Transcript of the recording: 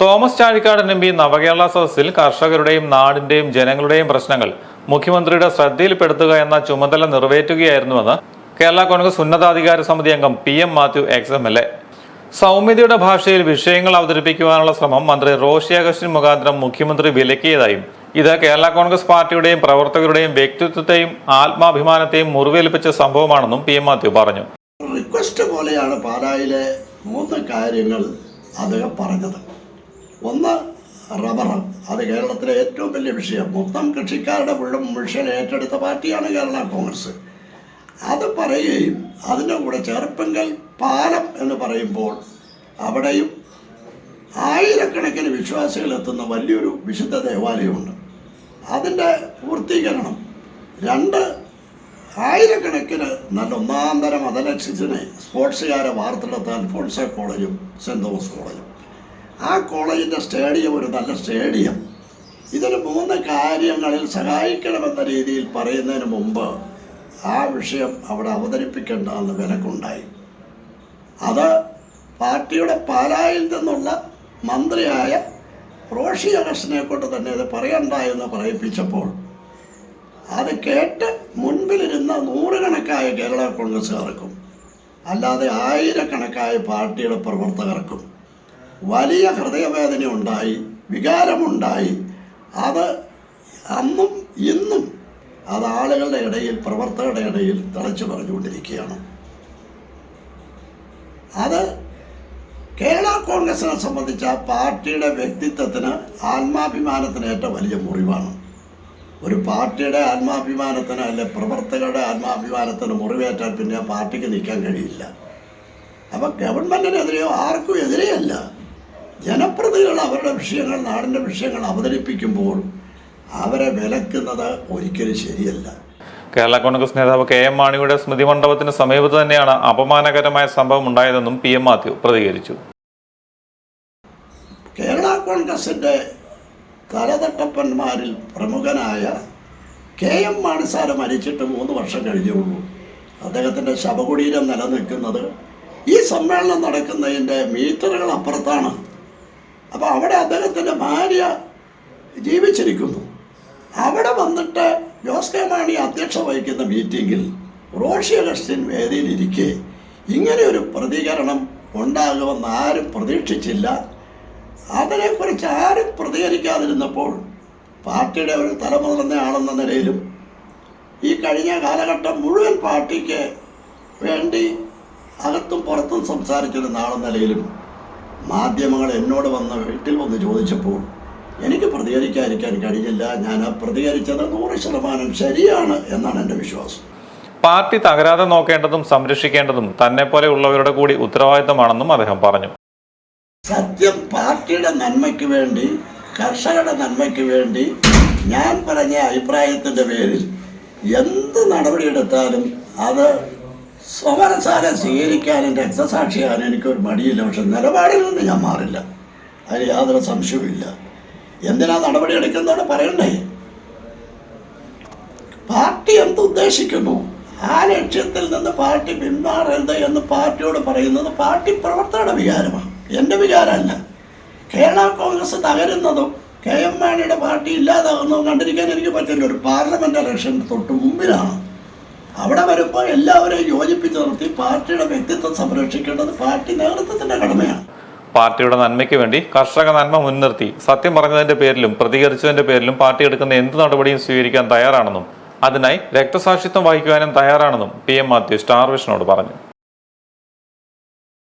Thomas Chazhikadan M P നവകേരള സദസ്സിൽ കർഷകരുടെയും നാടിന്റെയും ജനങ്ങളുടെയും പ്രശ്നങ്ങൾ മുഖ്യമന്ത്രിയുടെ ശ്രദ്ധയിൽപ്പെടുത്തുക എന്ന ചുമതല നിറവേറ്റുകയായിരുന്നുവെന്ന് കേരള കോൺഗ്രസ് ഉന്നതാധികാര സമിതി അംഗം P M Mathew ex M L A. സൗമ്യതയുടെ ഭാഷയിൽ വിഷയങ്ങൾ അവതരിപ്പിക്കുവാനുള്ള ശ്രമം മന്ത്രി റോഷി അഗസ്റ്റിൻ മുഖാന്തരം മുഖ്യമന്ത്രി വിലക്കിയതായും ഇത് കേരള കോൺഗ്രസ് പാർട്ടിയുടെയും പ്രവർത്തകരുടെയും വ്യക്തിത്വത്തെയും ആത്മാഭിമാനത്തെയും മുറിവേൽപ്പിച്ച സംഭവമാണെന്നും പി എം മാത്യു പറഞ്ഞു. റിക്വസ്റ്റ് പോലെയാണ് പാലായിലെ മൂന്ന് കാര്യങ്ങൾ അദ്ദേഹം പറഞ്ഞത്. ഒന്ന് റബ്ബർ. അത് കേരളത്തിലെ ഏറ്റവും വലിയ വിഷയം. മൊത്തം കൃഷിക്കാരുടെ മുഴുവൻ മിഷൻ ഏറ്റെടുത്ത പാർട്ടിയാണ് കേരള കോൺഗ്രസ്. അത് പറയുകയും അതിന്റെ കൂടെ ചെറുപ്പങ്കൽ പാലം എന്ന് പറയുമ്പോൾ അവിടെയും ആയിരക്കണക്കിന് വിശ്വാസികൾ എത്തുന്ന വലിയൊരു വിശുദ്ധ ദേവാലയമുണ്ട്. അതിന്റെ പൂർത്തീകരണം രണ്ട് ആയിരക്കണക്കിന് നല്ല ഒന്നാം തരം അഥലറ്റിക്സിനെ സ്പോർട്സുകാരെ വാർത്തെടുത്ത അൽഫോൺസ കോളേജും സെന്റ് തോമസ് കോളേജും. ആ കോളേജിന്റെ സ്റ്റേഡിയം ഒരു നല്ല സ്റ്റേഡിയം. ഇതൊരു മൂന്ന് കാര്യങ്ങളിൽ സഹായിക്കണമെന്ന രീതിയിൽ പറയുന്നതിന് മുമ്പ് ആ വിഷയം അവിടെ അവതരിപ്പിക്കേണ്ട എന്ന് വിലക്കുണ്ടായി. അത് പാർട്ടിയുടെ പാലായിൽ നിന്നുള്ള മന്ത്രിയായ റോഷി അഗസ്റ്റിനെ കൊണ്ട് തന്നെ ഇത് പറയണ്ട എന്ന് പറയിപ്പിച്ചപ്പോൾ അത് കേട്ട് മുൻപിലിരുന്ന നൂറുകണക്കായ കേരള കോൺഗ്രസ്സുകാർക്കും അല്ലാതെ ആയിരക്കണക്കായ പാർട്ടിയുടെ പ്രവർത്തകർക്കും വലിയ ഹൃദയവേദന ഉണ്ടായി വികാരമുണ്ടായി. അത് അന്നും ഇന്നും അത് ആളുകളുടെ ഇടയിൽ പ്രവർത്തകരുടെ ഇടയിൽ തിളച്ചു പറഞ്ഞുകൊണ്ടിരിക്കുകയാണ്. അത് കേരള കോൺഗ്രസിനെ സംബന്ധിച്ച പാർട്ടിയുടെ വ്യക്തിത്വത്തിന് ആത്മാഭിമാനത്തിന് ഏറ്റവും വലിയ മുറിവാണ്. ഒരു പാർട്ടിയുടെ ആത്മാഭിമാനത്തിന് അല്ലെ പ്രവർത്തകരുടെ ആത്മാഭിമാനത്തിന് മുറിവേറ്റാൽ പിന്നെ പാർട്ടിക്ക് നിൽക്കാൻ കഴിയില്ല. അപ്പം ഗവൺമെന്റിനെതിരെയോ ആർക്കും ജനപ്രതിനിധികൾ അവരുടെ വിഷയങ്ങൾ നാടിന്റെ വിഷയങ്ങൾ അവതരിപ്പിക്കുമ്പോൾ അവരെ വിലക്കുന്നത് ഒരിക്കലും ശരിയല്ല. കേരള കോൺഗ്രസ് നേതാവ് കെ എം മാണിയുടെ സ്മൃതി മണ്ഡപത്തിന് സമീപത്ത് തന്നെയാണ് അപമാനകരമായ സംഭവം ഉണ്ടായതെന്നും പി എം മാത്യു പ്രതികരിച്ചു. കേരള കോൺഗ്രസിന്റെ തലതട്ടപ്പന്മാരിൽ പ്രമുഖനായ കെ എം മാണി സാറ് മരിച്ചിട്ട് മൂന്ന് വർഷം കഴിഞ്ഞുള്ളൂ അദ്ദേഹത്തിന്റെ ശവകുടീരം നിലനിൽക്കുന്നത് ഈ സമ്മേളനം നടക്കുന്നതിന്റെ മീറ്ററുകൾ അപ്പുറത്താണ്. അപ്പോൾ അവിടെ അദ്ദേഹത്തിന്റെ ഭാര്യ ജീവിച്ചിരിക്കുന്നു. അവിടെ വന്നിട്ട് ജോസ് കെ മാണി അധ്യക്ഷ വഹിക്കുന്ന മീറ്റിങ്ങിൽ റോഷി അഗസ്റ്റിൻ വേദിയിലിരിക്കെ ഇങ്ങനെ ഒരു പ്രതികരണം ഉണ്ടാകുമെന്ന് ആരും പ്രതീക്ഷിച്ചില്ല. അതിനെക്കുറിച്ച് ആരും പ്രതികരിക്കാതിരുന്നപ്പോൾ പാർട്ടിയുടെ ഒരു തലമുറ ആളെന്ന നിലയിലും ഈ കഴിഞ്ഞ കാലഘട്ടം മുഴുവൻ പാർട്ടിക്ക് വേണ്ടി അകത്തും പുറത്തും സംസാരിച്ചിരുന്ന ആളെന്ന നിലയിലും മാധ്യമങ്ങൾ എന്നോട് വന്ന് വീട്ടിൽ വന്ന് ചോദിച്ചപ്പോൾ എനിക്ക് പ്രതികരിക്കാതിരിക്കാൻ കഴിഞ്ഞില്ല ഞാൻ ആ പ്രതികരിച്ചത് നൂറ് ശതമാനം ശരിയാണ് എന്നാണ് എന്റെ വിശ്വാസം. പാർട്ടി തകരാതെ നോക്കേണ്ടതും സംരക്ഷിക്കേണ്ടതും തന്നെ പോലെ ഉള്ളവരുടെ കൂടി ഉത്തരവാദിത്തമാണെന്നും അദ്ദേഹം പറഞ്ഞു. സത്യം പാർട്ടിയുടെ നന്മയ്ക്ക് വേണ്ടി കർഷകരുടെ നന്മയ്ക്ക് വേണ്ടി ഞാൻ പറഞ്ഞ അഭിപ്രായത്തിന്റെ പേരിൽ എന്ത് നടപടിയെടുത്താലും അത് സ്വമനസാരം സ്വീകരിക്കാനും രക്തസാക്ഷിയാകാനും എനിക്കൊരു മടിയില്ല. പക്ഷെ നിലപാടിൽ നിന്ന് ഞാൻ മാറില്ല. അതിന് യാതൊരു സംശയവുമില്ല. എന്തിനാ നടപടി എടുക്കുന്നതാണ് പറയണ്ടേ? പാർട്ടി എന്ത് ഉദ്ദേശിക്കുന്നു? ആ ലക്ഷ്യത്തിൽ നിന്ന് പാർട്ടി പിന്മാറരുത് എന്ന് പാർട്ടിയോട് പറയുന്നത് പാർട്ടി പ്രവർത്തകരുടെ വികാരമാണ്. എന്റെ വികാരമല്ല. കേരള കോൺഗ്രസ് തകരുന്നതും കെ എം മാണിയുടെ പാർട്ടി ഇല്ലാതാകുന്നതും കണ്ടിരിക്കാൻ എനിക്ക് പറ്റില്ല. ഒരു പാർലമെന്റ് ഇലക്ഷൻ തൊട്ട് മുമ്പിലാണ്. അവിടെ വരുമ്പോൾ എല്ലാവരെയും യോജിപ്പിച്ച് നിർത്തി പാർട്ടിയുടെ വ്യക്തിത്വം സംരക്ഷിക്കേണ്ടത് പാർട്ടി നേതൃത്വത്തിന്റെ കടമയാണ്. പാർട്ടിയുടെ നന്മയ്ക്ക് വേണ്ടി കർഷക നന്മ മുൻനിർത്തി. സത്യം പറഞ്ഞതിന്റെ പേരിലും പ്രതികരിച്ചതിന്റെ പേരിലും പാർട്ടി എടുക്കുന്ന എന്ത് നടപടിയും സ്വീകരിക്കാൻ തയ്യാറാണെന്നും അതിനായി രക്തസാക്ഷിത്വം വഹിക്കുവാനും തയ്യാറാണെന്നും പി എം മാത്യു സ്റ്റാർ വിഷനോട് പറഞ്ഞു.